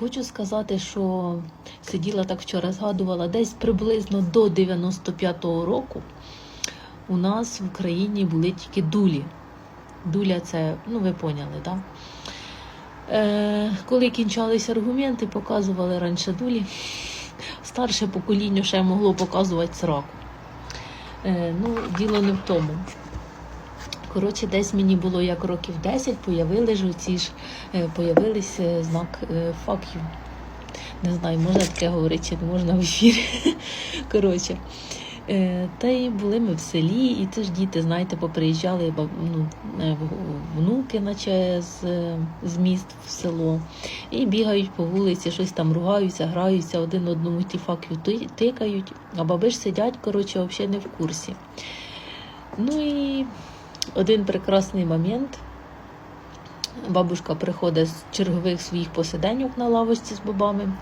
Хочу сказати, що сиділа так вчора, згадувала, десь приблизно до 95-го року у нас в Україні були тільки дулі. Дуля це, ну ви поняли, так? Е, коли кінчалися аргументи, показували раніше дулі. Старше покоління ще могло показувати сраку. Е, ну, діло не в тому. Коротше, десь мені було як років 10, появили ж оці ж, е, появились е, знак е, fuck you. Не знаю, можна таке говорити, чи не можна в ефірі. Коротше. Та й були ми в селі, і це ж діти, знаєте, поприїжджали ну, внуки, наче з, з міст в село, і бігають по вулиці, щось там ругаються, граються, один одному ті факю тикають, а баби ж сидять, коротше, взагалі не в курсі. Ну і один прекрасний момент. Бабушка приходить з чергових своїх посиденьок на лавочці з бабами.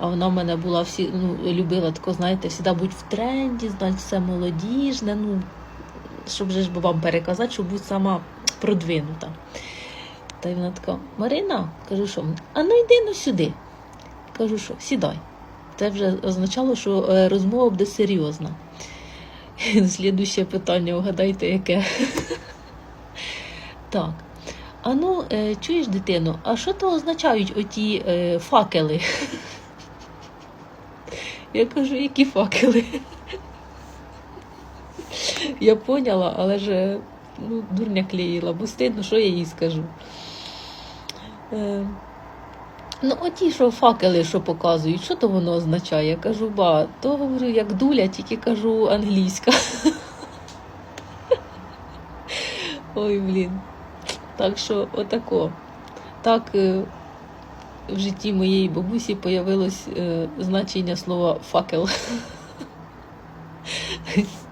А вона в мене була всі, ну, любила тако, знаєте, завжди бути в тренді, знати все молодіжне, ну, щоб же ж бабам переказати, щоб бути сама продвинута. Та й вона така, Марина, кажу, що, а ну йди ну сюди. Кажу, що, сідай. Це вже означало, що е, розмова буде серйозна. Слідуще питання, вгадайте, яке. Так. А ну, е, чуєш, дитино, а що то означають оті е, факели? Я кажу, які факели? Я поняла, але ж е, ну, дурня клеїла, бо стидно, що я їй скажу. Ну, оті, що факели, що показують, що то воно означає? Я кажу, ба, то говорю, як дуля, тільки кажу англійська. Ой, блін. Так що отако. Так е, в житті моєї бабусі появилось е, значення слова факел.